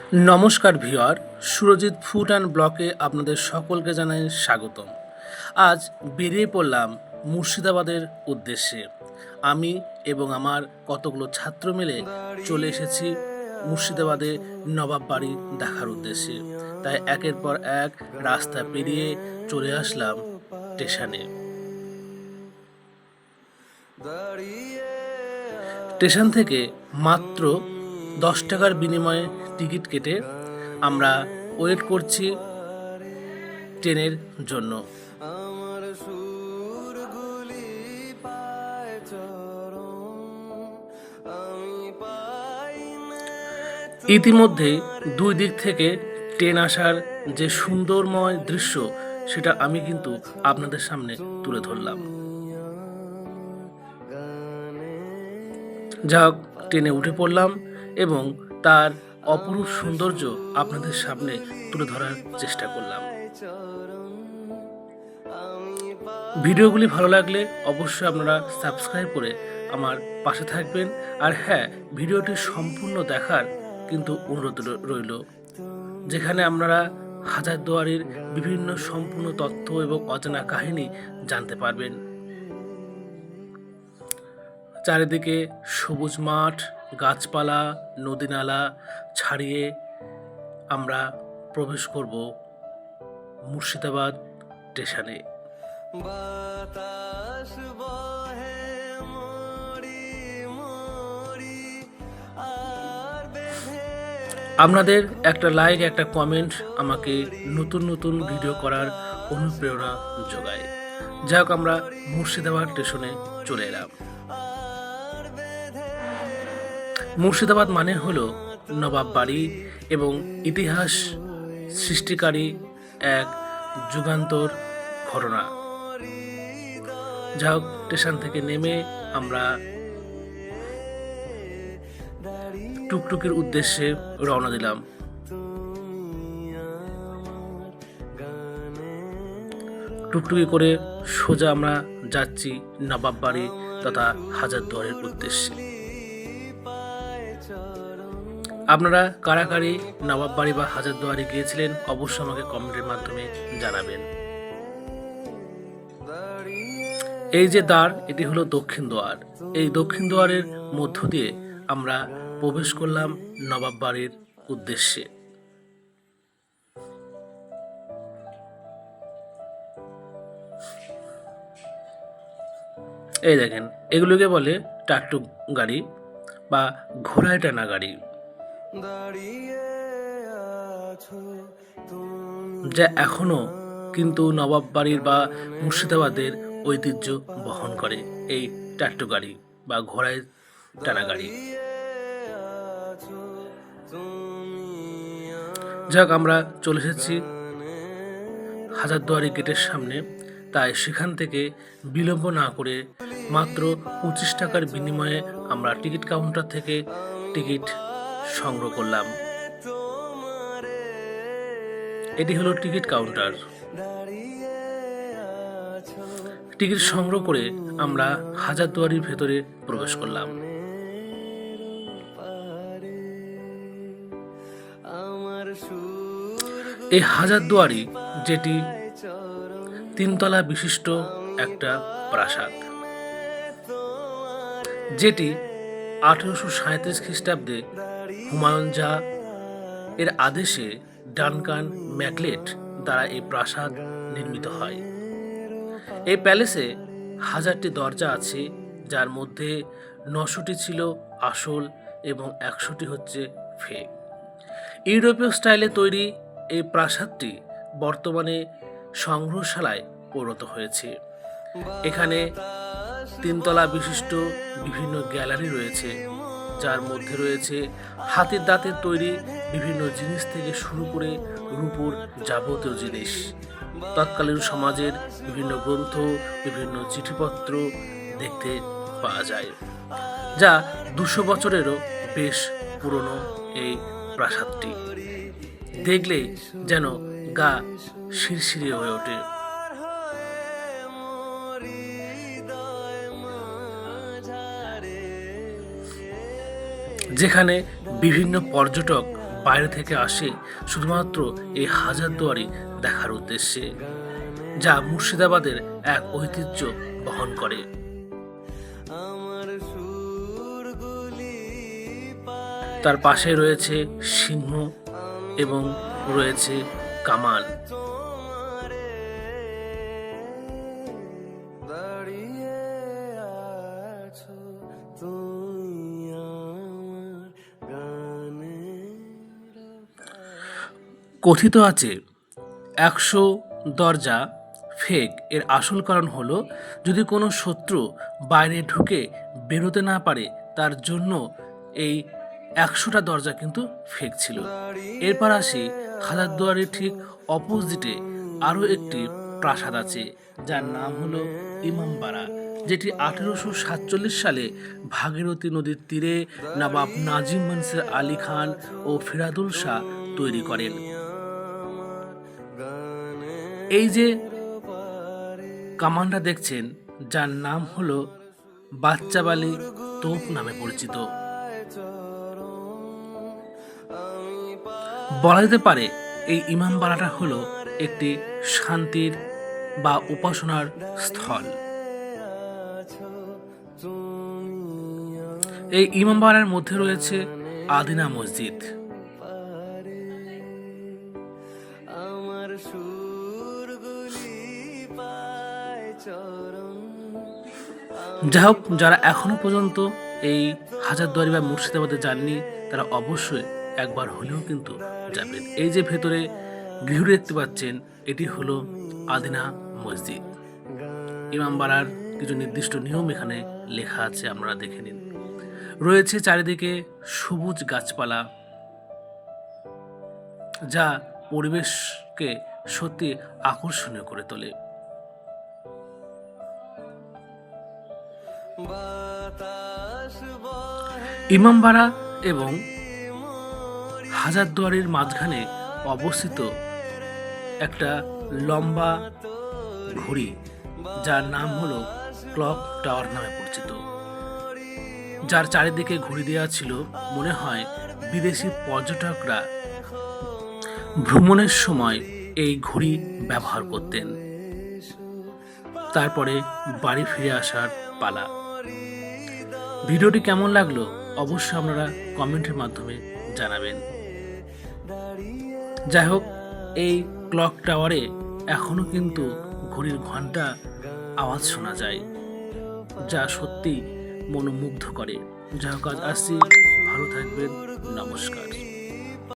নমস্কার ভিওয়ার Surajit food and ব্লকে আপনাদের সকলকে জানাই স্বাগতম। আজ বেরিয়ে পড়লাম মুর্শিদাবাদের উদ্দেশ্যে। আমি এবং আমার কতগুলো ছাত্র মিলে চলে এসেছি মুর্শিদাবাদে নবাব বাড়ি দেখার উদ্দেশ্যে। তাই একের পর এক রাস্তা পেরিয়ে চলে আসলাম স্টেশনে। স্টেশন থেকে মাত্র দশ টাকার বিনিময়ে টিকিট কেটে আমরা ওয়েট করছি ট্রেনের জন্য। ইতিমধ্যে দুই দিক থেকে ট্রেন আসার যে সুন্দরময় দৃশ্য সেটা আমি কিন্তু আপনাদের সামনে তুলে ধরলাম। যা হোক, ট্রেনে উঠে পড়লাম। এবং তার অপরূপ সৌন্দর্য আপনাদের সামনে তুলে ধরার চেষ্টা করলাম। ভিডিওগুলি ভালো লাগলে অবশ্যই আপনারা সাবস্ক্রাইব করে আমার পাশে থাকবেন। আর হ্যাঁ ভিডিওটি সম্পূর্ণ দেখার কিন্তু অনুরোধ রইল। যেখানে আপনারা হাজারদুয়ারির বিভিন্ন সম্পূর্ণ তথ্য এবং অজানা কাহিনী জানতে পারবেন। চারিদিকে সবুজ মাঠ গাছপালা নদীনালা ছাড়িয়ে আমরা প্রবেশ করব মুর্শিদাবাদ স্টেশনে। বাতাস বহে আপনাদের একটা লাইক একটা কমেন্ট আমাকে নতুন নতুন ভিডিও করার অনুপ্রেরণা যোগায়। যাই হোক আমরা মুর্শিদাবাদ স্টেশনে চলে এলাম। মুর্শিদাবাদ মানে হলো নবাব বাড়ি এবং ইতিহাস সৃষ্টিকারী এক যুগান্তর ঘটনা। যা হোক, স্টেশন থেকে নেমে আমরা টুকটুকির উদ্দেশ্যে রওনা দিলাম। টুকটুকি করে সোজা আমরা যাচ্ছি নবাব বাড়ি তথা হাজারদুয়ারের উদ্দেশ্যে। আপনারা কারাকারি নবাব বাড়ি বা হাজারদুয়ারে গিয়েছিলেন, অবশ্যই আমাকে কমেন্টের মাধ্যমে জানাবেন। এই যে দ্বার, এটি হলো দক্ষিণ দুয়ার। এই দক্ষিণ দুয়ারের মধ্য দিয়ে আমরা প্রবেশ করলাম নবাব বাড়ির উদ্দেশ্যে। এই দেখেন, এগুলোকে বলে টাকটুক গাড়ি বা ঘোড়ায় টানা গাড়ি। যা এখনও কিন্তু নবাব বাড়ির বা মুর্শিদাবাদের ঐতিহ্য বহন করে এই টাট্টু গাড়ি বা ঘোড়ায় টানা গাড়ি। যাক, আমরা চলে এসেছি হাজারদুয়ারি গেটের সামনে। তাই সেখান থেকে বিলম্ব না করে মাত্র পঁচিশ টাকার বিনিময়ে আমরা টিকিট কাউন্টার থেকে টিকিট সংগ্রহ করলাম। এটি হলো টিকিট কাউন্টার। টিকিট সংগ্রহ করে আমরা হাজারদুয়ারির ভেতরে প্রবেশ করলাম। এই হাজারদুয়ারি, যেটি তিনতলা বিশিষ্ট একটা প্রাসাদ, যেটি আঠেরোশো সাঁত্রিশ খ্রিস্টাব্দে হুমায়ুন জা এর আদেশে ডানকান ম্যাকলেট দ্বারা এই প্রাসাদ নির্মিত হয়। এই প্যালেসে হাজারটি দরজা আছে, যার মধ্যে নশোটি ছিল আসল এবং একশোটি হচ্ছে ফেক। ইউরোপীয় স্টাইলে তৈরি এই প্রাসাদটি বর্তমানে সংগ্রহশালায় পরিণত হয়েছে। এখানে তিনতলা বিশিষ্ট বিভিন্ন গ্যালারি রয়েছে। যার মধ্যে রয়েছে হাতের দাঁতের তৈরি বিভিন্ন জিনিস থেকে শুরু করে রূপোর যাবতীয় জিনিস। তৎকালীন সমাজের বিভিন্ন গ্রন্থ, বিভিন্ন চিঠিপত্র দেখতে পাওয়া যায়, যা দুশো বছরেরও বেশ পুরনো এই প্রাসাদটি। দেখলে যেন গা শিরশিরে হয়ে ওঠে। যেখানে বিভিন্ন পর্যটক বাইরে থেকে আসে শুধুমাত্র এই হাজারদুয়ারি দেখার উদ্দেশ্যে যা মুর্শিদাবাদের এক ঐতিহ্য বহন করে। তার পাশে রয়েছে সিংহ এবং রয়েছে কামান কথিত আছে, একশো দরজা ফেক। এর আসল কারণ হলো, যদি কোনো শত্রু বাইরে ঢুকে বেরোতে না পারে, তার জন্য এই একশোটা দরজা কিন্তু ফেক ছিল। এরপর আসি হাজারদুয়ারির ঠিক অপোজিটে আরও একটি প্রাসাদ আছে, যার নাম হলো ইমামবাড়া, যেটি আঠেরোশো সাতচল্লিশ সালে ভাগীরথী নদীর তীরে নবাব নাজিম মনসুর আলী খান ও ফিরাদুল শাহ তৈরি করেন। এই যে কামানটা দেখছেন, যার নাম হলো বাচ্চাবালি তোপ নামে পরিচিত। বলা যেতে পারে এই ইমামবাড়াটা হলো একটি শান্তির বা উপাসনার স্থল। এই ইমামবাড়ার মধ্যে রয়েছে আদিনা মসজিদ। যাই হোক যারা এখনও পর্যন্ত এই হাজারদুয়ারি বা মুর্শিদাবাদে যাননি, তারা অবশ্যই একবার হলেও কিন্তু যাবেন। এই যে ভেতরে গৃহ দেখতে পাচ্ছেন, এটি হলো আদিনা মসজিদ। ইমামবাড়ার কিছু নির্দিষ্ট নিয়ম এখানে লেখা আছে আপনারা দেখে নিন। রয়েছে চারিদিকে সবুজ গাছপালা, যা পরিবেশকে সত্যি আকর্ষণীয় করে তোলে। ইমামবাড়া এবং হাজারদুয়ারির মাঝখানে অবস্থিত একটা লম্বা ঘড়ি, যার নাম হলো ক্লক টাওয়ার নামে পরিচিত। যার চারিদিকে ঘুড়ি দেওয়া ছিল মনে হয় বিদেশি পর্যটকরা ভ্রমণের সময় এই ঘড়ি ব্যবহার করতেন। তারপরে বাড়ি ফিরে আসার পালা। ভিডিওটি কেমন লাগল? অবশ্যই আপনারা কমেন্টের মাধ্যমে জানাবেন। যাই হোক, এই ক্লক টাওয়ারে এখনও কিন্তু ঘড়ির ঘণ্টা আওয়াজ শোনা যায়, যা সত্যি মনোমুগ্ধ করে। যাই হোক, আজ আসছি। ভালো থাকবেন। নমস্কার।